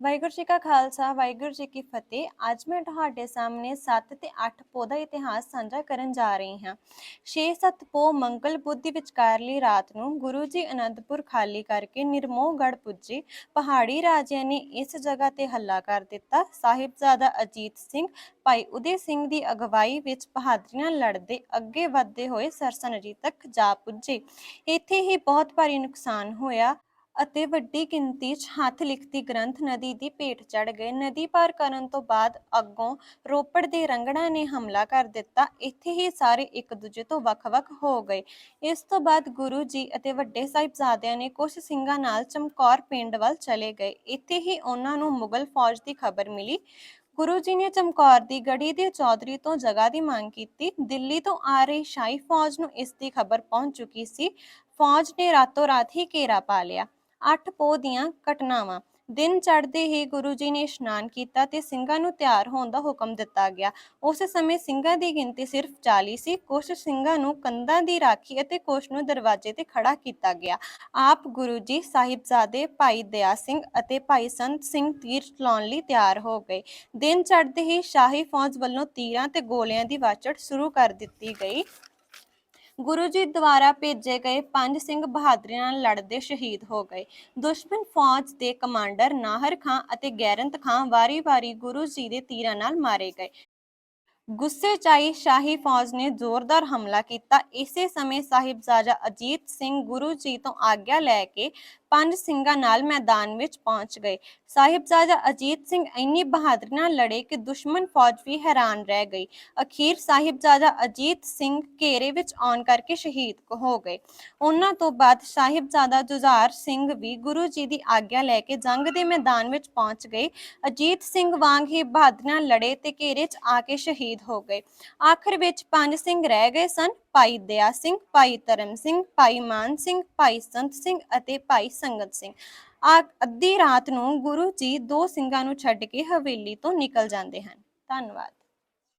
ਵਾਹਿਗੁਰੂ ਜੀ ਕਾ ਖਾਲਸਾ, ਵਾਹਿਗੁਰੂ ਜੀ ਕੀ ਫਤਿਹ। ਅੱਜ ਮੈਂ ਤੁਹਾਡੇ ਸਾਹਮਣੇ 7 ਤੇ 8 ਪੋ ਦਾ ਇਤਿਹਾਸ ਸਾਂਝਾ ਕਰਨ ਜਾ ਰਹੀ ਹਾਂ। 6-7 ਪੋ ਮੰਗਲ ਬੁੱਧ ਦੀ ਵਿਚਕਾਰਲੀ ਰਾਤ ਨੂੰ ਗੁਰੂ ਜੀ ਅਨੰਦਪੁਰ ਖਾਲੀ ਕਰਕੇ ਨਿਰਮੋਹਗੜ੍ਹ ਪੁੱਜੇ। ਪਹਾੜੀ ਰਾਜਿਆਂ ਨੇ ਇਸ ਜਗ੍ਹਾ ਤੇ ਹੱਲਾ ਕਰ ਦਿੱਤਾ। ਸਾਹਿਬਜ਼ਾਦਾ ਅਜੀਤ ਸਿੰਘ ਭਾਈ ਉਦੇ ਸਿੰਘ ਦੀ ਅਗਵਾਈ ਵਿੱਚ ਬਹਾਦਰੀਆਂ ਲੜਦੇ ਅੱਗੇ ਵਧਦੇ ਹੋਏ ਸਰਸਾ ਨਦੀ ਤੱਕ ਜਾ ਪੁੱਜੇ। ਇੱਥੇ ਹੀ ਬਹੁਤ ਭਾਰੀ ਨੁਕਸਾਨ ਹੋਇਆ। ਅਤੇ ਵੱਡੀ ਗਿਣਤੀ 'ਚ ਹੱਥ ਲਿਖਤੀ ਗ੍ਰੰਥ ਨਦੀ ਦੀ ਭੇਟ ਚੜ ਗਏ। ਨਦੀ ਪਾਰ ਕਰਨ ਤੋਂ ਬਾਅਦ ਅੱਗੋਂ ਰੋਪੜ ਦੇ ਰੰਗੜਾ ਨੇ ਹਮਲਾ ਕਰ ਦਿੱਤਾ। ਇੱਥੇ ਹੀ ਸਾਰੇ ਇੱਕ ਦੂਜੇ ਤੋਂ ਵੱਖ-ਵੱਖ ਹੋ ਗਏ। ਇਸ ਤੋਂ ਬਾਅਦ ਗੁਰੂ ਜੀ ਅਤੇ ਵੱਡੇ ਸਾਹਿਬਜ਼ਾਦਿਆਂ ਨੇ ਕੁਝ ਸਿੰਘਾਂ ਨਾਲ ਚਮਕੌਰ ਪਿੰਡ ਵੱਲ ਚਲੇ ਗਏ। ਇੱਥੇ ਹੀ ਉਹਨਾਂ ਨੂੰ ਮੁਗਲ ਫੌਜ ਦੀ ਖਬਰ ਮਿਲੀ। ਗੁਰੂ ਜੀ ਨੇ ਚਮਕੌਰ ਦੀ ਗੜੀ ਦੇ ਚੌਧਰੀ ਤੋਂ ਜਗ੍ਹਾ ਦੀ ਮੰਗ ਕੀਤੀ। ਦਿੱਲੀ ਤੋਂ ਆ ਰਹੀ ਸ਼ਾਹੀ ਫੌਜ ਨੂੰ ਇਸ ਦੀ ਖਬਰ ਪਹੁੰਚ ਚੁੱਕੀ ਸੀ। ਫੌਜ ਨੇ ਰਾਤੋਂ ਰਾਤ ਹੀ ਘੇਰਾ ਪਾ ਲਿਆ। ਅੱਠ ਪੋਹ ਦੀਆਂ ਘਟਨਾਵਾਂ। ਦਿਨ ਚੜ੍ਹਦੇ ਹੀ ਗੁਰੂ ਜੀ ਨੇ ਇਸ਼ਨਾਨ ਕੀਤਾ ਤੇ ਸਿੰਘਾਂ ਨੂੰ ਤਿਆਰ ਹੋਣ ਦਾ ਹੁਕਮ ਦਿੱਤਾ ਗਿਆ। ਉਸ ਸਮੇਂ ਸਿੰਘਾਂ ਦੀ ਗਿਣਤੀ ਸਿਰਫ 40 ਸੀ। ਕੁਝ ਸਿੰਘਾਂ ਨੂੰ ਕੰਧਾਂ ਦੀ ਰਾਖੀ ਅਤੇ ਕੁਝ ਨੂੰ ਦਰਵਾਜ਼ੇ ਤੇ ਖੜਾ ਕੀਤਾ ਗਿਆ। ਆਪ ਗੁਰੂ ਜੀ ਸਾਹਿਬਜ਼ਾਦੇ ਭਾਈ ਦਇਆ ਸਿੰਘ ਅਤੇ ਭਾਈ ਸੰਤ ਸਿੰਘ ਤੀਰ ਚਲਾਉਣ ਲਈ ਤਿਆਰ ਹੋ ਗਏ। ਦਿਨ ਚੜ੍ਹਦੇ ਹੀ ਸ਼ਾਹੀ ਫੌਜ ਵੱਲੋਂ ਤੀਰਾਂ ਤੇ ਗੋਲਿਆਂ ਦੀ ਵਾਚੜ ਸ਼ੁਰੂ ਕਰ ਦਿੱਤੀ ਗਈ। ਗੁਰੂ ਜੀ ਦੁਆਰਾ ਭੇਜੇ ਗਏ ਪੰਜ ਸਿੰਘ ਬਹਾਦਰੀ ਨਾਲ ਲੜਦੇ ਸ਼ਹੀਦ ਹੋ ਗਏ। ਦੁਸ਼ਮਣ ਫੌਜ ਦੇ ਕਮਾਂਡਰ ਨਾਹਰ ਖਾਂ ਅਤੇ ਗੈਰੰਤ ਖਾਂ ਵਾਰੀ-ਵਾਰੀ ਗੁਰੂ ਜੀ ਦੇ ਤੀਰਾਂ ਨਾਲ ਮਾਰੇ ਗਏ। ਗੁੱਸੇ 'ਚ ਆਈ ਸ਼ਾਹੀ ਫੌਜ ਨੇ ਜ਼ੋਰਦਾਰ ਹਮਲਾ ਕੀਤਾ। ਇਸੇ ਸਮੇਂ ਸਾਹਿਬਜ਼ਾਦਾ ਅਜੀਤ ਸਿੰਘ ਗੁਰੂ ਜੀ ਤੋਂ ਆਗਿਆ ਲੈ ਕੇ ਪੰਜ ਸਿੰਘਾਂ ਨਾਲ ਮੈਦਾਨ ਵਿੱਚ ਪਹੁੰਚ ਗਏ। ਸਾਹਿਬਜ਼ਾਦਾ ਅਜੀਤ ਸਿੰਘ ਇੰਨੀ ਬਹਾਦਰੀ ਨਾਲ ਲੜੇ ਕਿ ਦੁਸ਼ਮਣ ਫੌਜ ਵੀ ਹੈਰਾਨ ਰਹਿ ਗਈ। ਅਖੀਰ ਸਾਹਿਬਜ਼ਾਦਾ ਅਜੀਤ ਸਿੰਘ ਘੇਰੇ ਵਿੱਚ ਆਉਣ ਕਰਕੇ ਸ਼ਹੀਦ ਹੋ ਗਏ। ਉਹਨਾਂ ਤੋਂ ਬਾਅਦ ਸਾਹਿਬਜ਼ਾਦਾ ਜੁਝਾਰ ਸਿੰਘ ਵੀ ਗੁਰੂ ਜੀ ਦੀ ਆਗਿਆ ਲੈ ਕੇ ਜੰਗ ਦੇ ਮੈਦਾਨ ਵਿੱਚ ਪਹੁੰਚ ਗਏ। ਅਜੀਤ ਸਿੰਘ ਵਾਂਗ ਹੀ ਬਹਾਦਰੀ ਨਾਲ ਲੜੇ ਤੇ ਘੇਰੇ 'ਚ ਆ ਕੇ ਸ਼ਹੀਦ ਸ਼ਹੀਦ ਹੋ ਗਏ। ਆਖਰ ਵਿੱਚ ਪੰਜ ਸਿੰਘ ਰਹਿ ਗਏ ਸਨ, ਭਾਈ ਦਇਆ ਸਿੰਘ, ਭਾਈ ਧਰਮ ਸਿੰਘ, ਭਾਈ ਮਾਨ ਸਿੰਘ, ਭਾਈ ਸੰਤ ਸਿੰਘ ਅਤੇ ਭਾਈ ਸੰਗਤ ਸਿੰਘ। ਆ ਅੱਧੀ ਰਾਤ ਨੂੰ ਗੁਰੂ ਜੀ ਦੋ ਸਿੰਘਾਂ ਨੂੰ ਛੱਡ ਕੇ ਹਵੇਲੀ ਤੋਂ ਨਿਕਲ ਜਾਂਦੇ ਹਨ। ਧੰਨਵਾਦ।